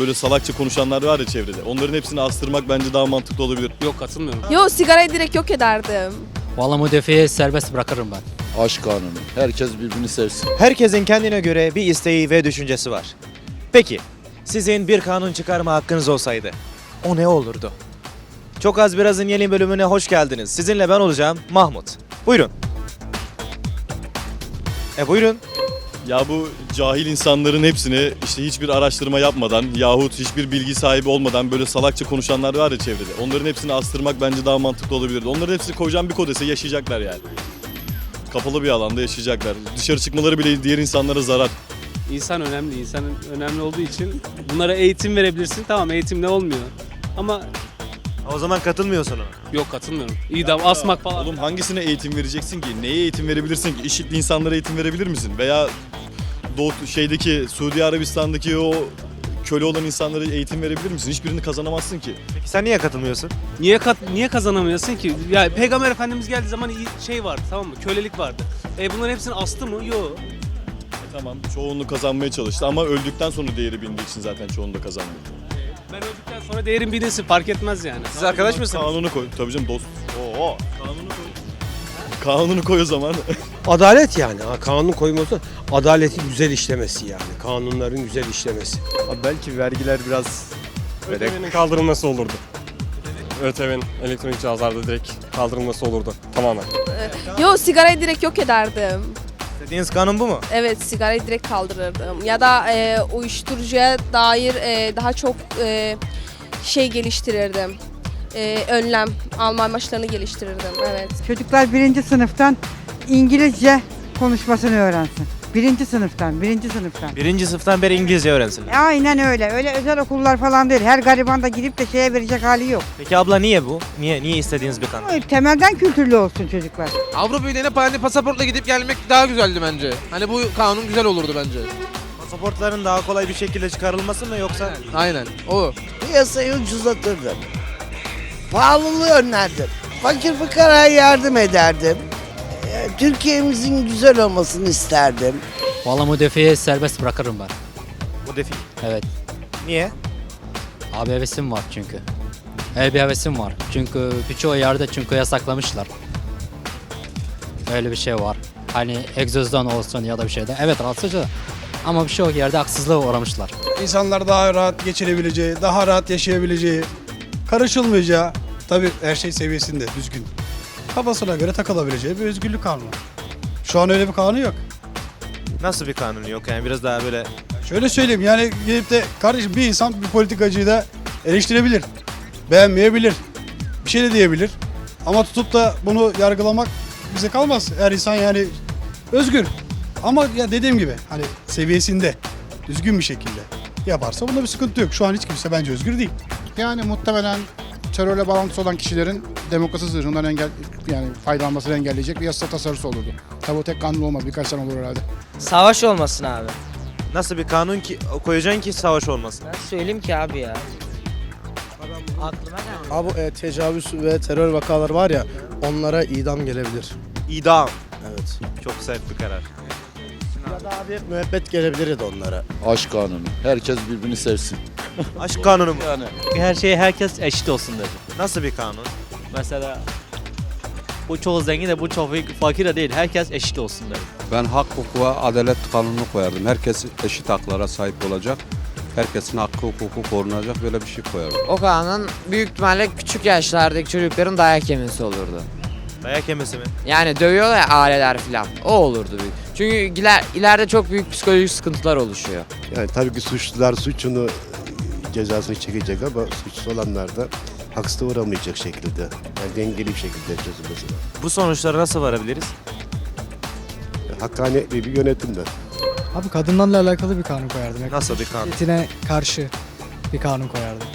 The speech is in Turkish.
böyle salakça konuşanlar var ya çevrede. Onların hepsini astırmak bence daha mantıklı olabilir. Yok katılmıyorum. Yo sigarayı direkt yok ederdim. Valla müdefiye serbest bırakırım ben. Aşk kanunu. Herkes birbirini sevsin. Herkesin kendine göre bir isteği ve düşüncesi var. Peki, sizin bir kanun çıkarma hakkınız olsaydı, o ne olurdu? Çok az birazın yeni bölümüne hoş geldiniz. Sizinle ben olacağım, Mahmut. Buyurun. E buyurun. Ya bu cahil insanların hepsini işte hiçbir araştırma yapmadan yahut hiçbir bilgi sahibi olmadan böyle salakça konuşanlar var ya çevrede. Onların hepsini astırmak bence daha mantıklı olabilir. Onların hepsini koyacağım bir kodese yaşayacaklar yani. Kapalı bir alanda yaşayacaklar. Dışarı çıkmaları bile diğer insanlara zarar. İnsan önemli. İnsan önemli olduğu için bunlara eğitim verebilirsin. Tamam eğitim ne olmuyor. Ama O zaman katılmıyorsun ona. yok katılmıyorum. İdam, asmak falan. Oğlum hangisine eğitim vereceksin ki? Neye eğitim verebilirsin ki? İşitli insanlara eğitim verebilir misin? Veya Doğu şeydeki Suudi Arabistan'daki o köle olan insanlara eğitim verebilir misin? Hiçbirini kazanamazsın ki. Peki sen niye katılmıyorsun? Niye kat, niye kazanamıyorsun ki? Ya Peygamber Efendimiz geldiği zaman iyi- şey vardı tamam mı? Kölelik vardı. E bunların hepsini astı mı? Yok. E tamam çoğunluğu kazanmaya çalıştı ama öldükten sonra değeri bindiği için zaten çoğunu da kazandı. Ben öldükten sonra değerin bilinsin fark etmez yani. Siz arkadaş mısınız? Kanunu koy. Tabii canım dost. Oo. Kanunu koy. Kanunu koy o zaman. Adalet yani. Ha, kanun koyması adaletin güzel işlemesi yani. Kanunların güzel işlemesi. belki vergiler biraz ÖTV'nin kaldırılması olurdu. ÖTV'nin elektronik cihazlarda direkt kaldırılması olurdu tamamen. Yo sigarayı direkt yok ederdim. İstediğiniz kanun bu mu? Evet sigarayı direkt kaldırırdım. Ya da e, uyuşturucuya dair e, daha çok e, şey geliştirirdim. E, önlem alma amaçlarını geliştirirdim. Evet. Çocuklar birinci sınıftan İngilizce konuşmasını öğrensin. Birinci sınıftan, birinci sınıftan. Birinci sınıftan beri İngilizce öğrensinler. E, Aynen öyle. Öyle özel okullar falan değil. Her gariban da gidip de şeye verecek hali yok. Peki abla niye bu? Niye niye istediğiniz bir kanun? Ama Temelden kültürlü olsun çocuklar. Avrupa Birliği'ne hani pasaportla gidip gelmek daha güzeldi bence. Hani bu kanun güzel olurdu bence. Pasaportların daha kolay bir şekilde çıkarılması mı yoksa? Aynen. O. Piyasayı ucuzlatırdım. Pahalılığı önlerdim. Fakir fıkaraya yardım ederdim. Türkiye'mizin güzel olmasını isterdim. Valla müdefiye serbest bırakırım ben. Bu defi. Evet. Niye? Abi hevesim var çünkü. Öyle bir hevesim var. Çünkü birçok yerde çünkü yasaklamışlar. Öyle bir şey var. Hani egzozdan olsun ya da bir şeyden. Evet rahatsızca ama birçok yerde haksızlığa uğramışlar. İnsanlar daha rahat geçirebileceği, daha rahat yaşayabileceği, karışılmayacağı, tabii her şey seviyesinde, düzgün. Kafasına göre takılabileceği bir özgürlük kanunu. Şu an öyle bir kanun yok. Nasıl bir kanun yok yani biraz daha böyle Şöyle söyleyeyim yani gelip de kardeşim bir insan bir politikacıyı da eleştirebilir. Beğenmeyebilir. Bir şey de diyebilir. Ama tutup da bunu yargılamak bize kalmaz. Her insan yani özgür. Ama ya dediğim gibi hani seviyesinde düzgün bir şekilde yaparsa bunda bir sıkıntı yok. Şu an hiç kimse bence özgür değil. Yani muhtemelen terörle bağlantısı olan kişilerin demokrasi zırhından engel yani faydalanmasını engelleyecek bir yasa tasarısı olurdu. Tabii o tek kanun olmaz birkaç sene olur herhalde. Savaş olmasın abi. nasıl bir kanun ki koyacaksın ki savaş olmasın? Ben söyleyeyim ki abi ya. Aklıma ne? Abi e, tecavüz ve terör vakaları var ya onlara idam gelebilir. İdam. Evet. Çok sert bir karar. Ya da abi müebbet gelebilir de onlara. Aşk kanunu. Herkes birbirini sevsin. Aşk kanunu mu? Yani Her şeye herkes eşit olsun dedi. Nasıl bir kanun? Mesela bu çok zengin de bu çok fakir de değil. Herkes eşit olsun dedi. Ben hak, hukuka, adalet kanunu koyardım. Herkes eşit haklara sahip olacak. Herkesin hakkı, hukuku korunacak böyle bir şey koyardım. O kanun büyük ihtimalle küçük yaşlardaki çocukların dayak yemesi olurdu. Dayak yemesi mi? Yani dövüyorlar ya aileler falan. O olurdu büyük. Çünkü iler, ileride çok büyük psikolojik sıkıntılar oluşuyor. Yani tabii ki suçlular suçunu cezasını çekecek ama suçsuz olanlar da haksızlığa uğramayacak şekilde. Yani dengeli bir şekilde çözülmesi lazım. Bu sonuçlara nasıl varabiliriz? Hakkaniyetli bir yönetimden. Abi kadınlarla alakalı bir kanun koyardım. Nasıl bir kanun? Şiddetine karşı bir kanun koyardım.